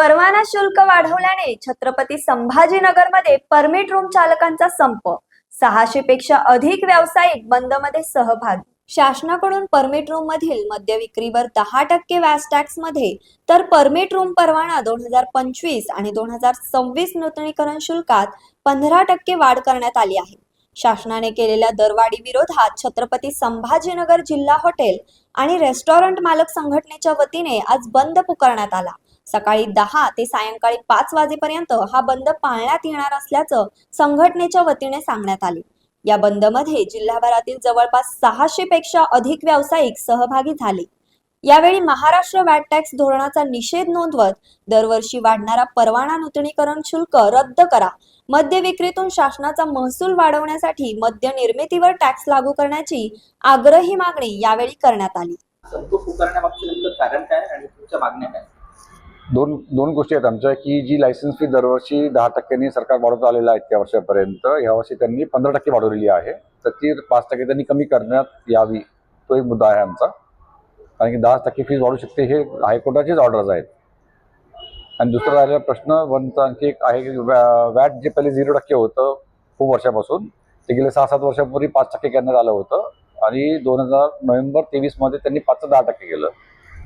परवाना शुल्क वाढवल्याने छत्रपती संभाजीनगरमध्ये परमिट रूम चालकांचा संप. सहाशे पेक्षा अधिक व्यावसायिक बंदमध्ये सहभाग. शासनाकडून परमिट रूम मधील मद्य विक्रीवर दहा टक्के व्याज टॅक्समध्ये तर परमिट रूम परवाना दोन हजार पंचवीस आणि दोन हजार सव्वीस नूतनीकरण शुल्कात पंधरा टक्के वाढ करण्यात आली आहे. शासनाने केलेल्या दरवाढी विरोधात छत्रपती संभाजीनगर जिल्हा हॉटेल आणि रेस्टॉरंट मालक संघटनेच्या वतीने आज बंद पुकारण्यात आला. सकाळी दहा ते सायंकाळी पाच वाजेपर्यंत हा बंद पाळण्यात येणार असल्याचं संघटनेच्या वतीने सांगण्यात आले. या बंदमध्ये जिल्हाभरातील जवळपास सहाशे पेक्षा अधिक व्यावसायिक सहभागी झाले. यावेळी महाराष्ट्र वॅट टॅक्स धोरणाचा निषेध नोंदवत दरवर्षी वाढणारा परवाना नूतनीकरण शुल्क रद्द करा. मद्य विक्रीतून शासनाचा महसूल वाढवण्यासाठी मद्य निर्मितीवर टॅक्स लागू करण्याची आग्रही मागणी यावेळी करण्यात आली. कारण काय आणि तुमच्या मागण्या काय? दोन दोन गोष्टी आहेत आमच्या की जी लायसन्स फी दरवर्षी दहा टक्क्यांनी सरकार वाढवत आलेलं आहे त्या वर्षापर्यंत यावर्षी त्यांनी पंधरा टक्के वाढवलेली आहे. तर ती पाच टक्के त्यांनी कमी करण्यात यावी तो एक मुद्दा आहे आमचा. कारण की दहा टक्के फीज वाढू शकते हे हायकोर्टाचेच ऑर्डर्स आहेत. आणि दुसरा राहिलेला प्रश्न वनचा आणखी एक आहे की वॅ- वॅट जे पहिले झिरो टक्के होतं खूप वर्षापासून ते गेले सहा सात वर्षापूर्वी पाच टक्के करण्यात आलं होतं. आणि दोन हजार नोव्हेंबर तेवीसमध्ये त्यांनी पाच दहा टक्के केलं.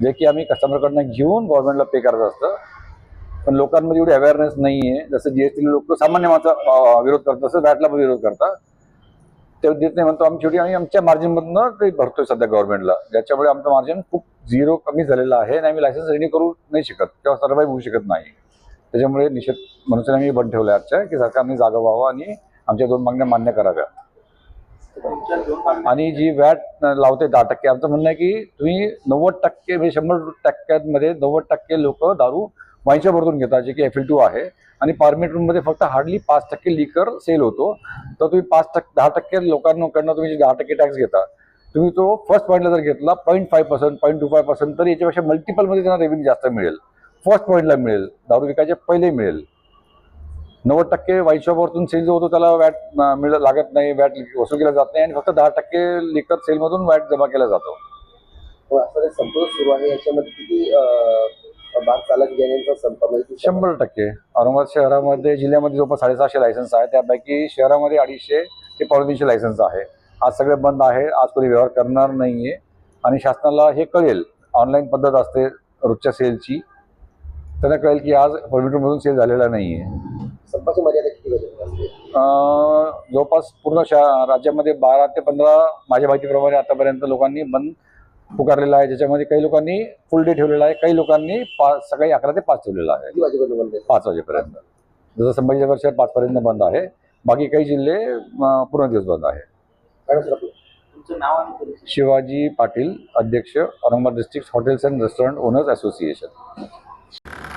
जे की आम्ही कस्टमरकडनं घेऊन गव्हर्नमेंटला पे करायचं असतं. पण लोकांमध्ये एवढी अवेअरनेस नाही आहे जसं जीएसटी लोक सामान्य माणसं विरोध करतात तसं वॅटला पण विरोध करतात. ते देत नाही म्हणतो आम्ही शेवटी आम्ही आमच्या मार्जिनमधनं ते भरतोय सध्या गव्हर्नमेंटला ज्याच्यामुळे आमचं मार्जिन खूप झिरो कमी झालेलं आहे आणि आम्ही लायसन्स रिन्यू करू नाही शकत किंवा सर्वाईव्ह होऊ शकत नाही. त्याच्यामुळे निषेध म्हणून आम्ही बंद ठेवलं आजच्या की सरकारने जागा व्हावं आणि आमच्या दोन मागण्या मान्य कराव्या आणि जी वॅट लावते दहा टक्के आमचं म्हणणं आहे की तुम्ही नव्वद टक्के म्हणजे शंभर टक्क्यांमध्ये नव्वद टक्के लोक दारू वाईनच्या भरतून घेतात जे की एफ टू आहे. आणि पारमेट रूममध्ये फक्त हार्डली पाच टक्के लिकर सेल होतो. तर तुम्ही पाच टक्के दहा टक्के लोकांकडनं तुम्ही जे दहा टक्के टॅक्स घेता. तुम्ही तो फर्स्ट पॉईंटला जर घेतला point five percent point two five percent तर याच्यापेक्षा मल्टिपलमध्ये त्यांना रेव्हेन्यू जास्त मिळेल. फर्स्ट पॉईंटला मिळेल. दारू विकायच्या पहिले मिळेल. नव्वद टक्के वाईन शॉपवरतून सेल जो होतो त्याला वॅट अं, मिळ लागत नाही वॅट वसूल केला जात नाही आणि फक्त दहा टक्के लिकर सेलमधून वॅट जमा केला जातो. संप सुरू आहे? याच्यामध्ये किती चालक म्हणजे किती? शंभर टक्के. औरंगाबाद शहरामध्ये जिल्ह्यामध्ये जवळपास साडेसहाशे लायसन्स आहे त्यापैकी शहरामध्ये अडीचशे ते पावणेतीनशे लायसन्स आहे. आज सगळे बंद आहे. आज कोणी व्यवहार करणार नाही आहे आणि शासनाला हे कळेल. ऑनलाईन पद्धत असते रोजच्या सेलची त्यांना कळेल की आज परमिटमधून सेल झालेला नाही आहे संपाची मर्यादा किती वाजेपर्यंत असते? अं, जवळपास पूर्ण शा राज्यामध्ये बारा ते पंधरा माझ्या माहितीप्रमाणे आतापर्यंत लोकांनी बंद पुकारलेला आहे. ज्याच्यामध्ये काही लोकांनी फुल डे ठेवलेला आहे. काही लोकांनी पाच सकाळी अकरा ते पाच ठेवलेला आहे. किती वाजेपर्यंत बंद आहे? पाच वाजेपर्यंत. जसं संभाजीनगर शहर पाचपर्यंत बंद आहे. बाकी काही जिल्हे अं, पूर्ण दिवस बंद आहे. काय सर आपलं? तुमचं नाव आणि परिचय? शिवाजी पाटील अध्यक्ष Aurangabad district hotels and restaurant owners association